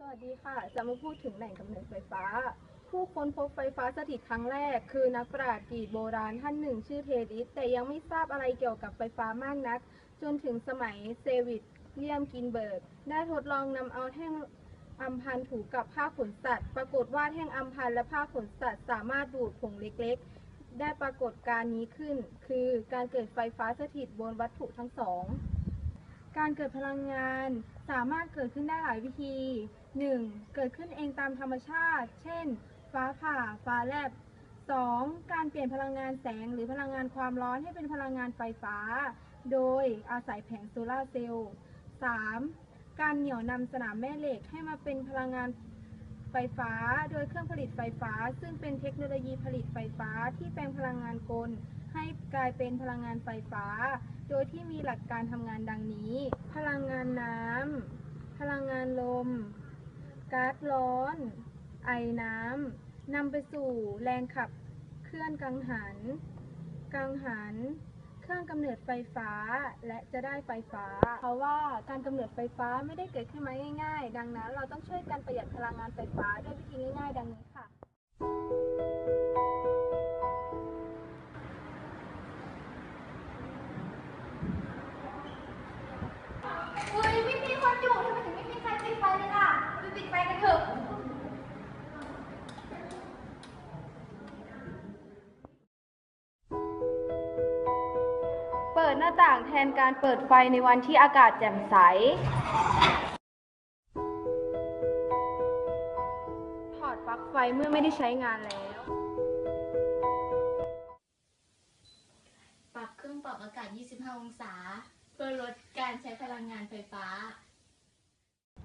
สวัสดีค่ะ จะมาพูดถึงแหล่งกำเนิดไฟฟ้า ผู้ค้นพบไฟฟ้าสถิตครั้งแรก คือนักปราชญ์กรีกโบราณท่านหนึ่งชื่อเทดิสแต่ยังไม่ทราบอะไรเกี่ยวกับไฟฟ้ามากนัก จนถึงสมัยเซวิตเลียมกินเบิร์ก ได้ทดลองนำเอาแท่งอัมพันถูกับผ้าขนสัตว์ ปรากฏว่าแท่งอัมพันและผ้าขนสัตว์ สามารถดูดผงเล็กๆ ได้ปรากฏการณ์นี้ขึ้น คือการเกิดไฟฟ้าสถิตบนวัตถุทั้งสอง การเกิดพลังงานสามารถเกิดขึ้นได้หลายวิธี 1. เกิดขึ้นเองตามธรรมชาติ เช่น ฟ้าผ่า ฟ้าแลบ 2. การเปลี่ยนพลังงานแสงหรือพลังงานความร้อนให้เป็นพลังงานไฟฟ้า โดยอาศัยแผงโซลาร์เซลล์ 3. การเหนี่ยวนำสนามแม่เหล็กให้มาเป็นพลังงานไฟฟ้า โดยเครื่องผลิตไฟฟ้า ซึ่งเป็นเทคโนโลยีผลิตไฟฟ้าที่แปลงพลังงานกล ให้กลายเป็นพลังงานไฟฟ้า โดยที่มีหลักการทำงานดังนี้ พลังงานน้ำพลังงานลมก๊าซร้อน ไอน้ำนำไปสู่แรงขับเคลื่อนกังหัน กังหัน เครื่องกำเนิดไฟฟ้าและจะได้ไฟฟ้า เพราะว่าการกำเนิดไฟฟ้าไม่ได้เกิดขึ้นมาง่าย ๆ ดังนั้น เราต้องช่วยกันประหยัดพลังงานไฟฟ้าด้วยวิธีง่าย ๆ ดังนี้ค่ะ ปิดหน้าต่างแทนการเปิดไฟในวันที่อากาศแจ่มใส ถอดปลั๊กไฟเมื่อไม่ได้ใช้งานแล้ว ปรับเครื่องปรับอากาศ 25 องศา เพื่อลดการใช้พลังงานไฟฟ้า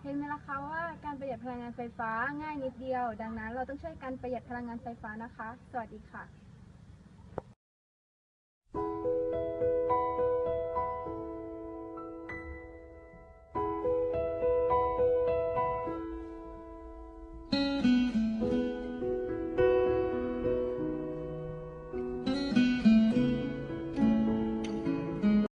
เห็นไหมล่ะคะว่าการประหยัดพลังงานไฟฟ้าง่ายนิดเดียว ดังนั้นเราต้องช่วยกันประหยัดพลังงานไฟฟ้านะคะ สวัสดีค่ะ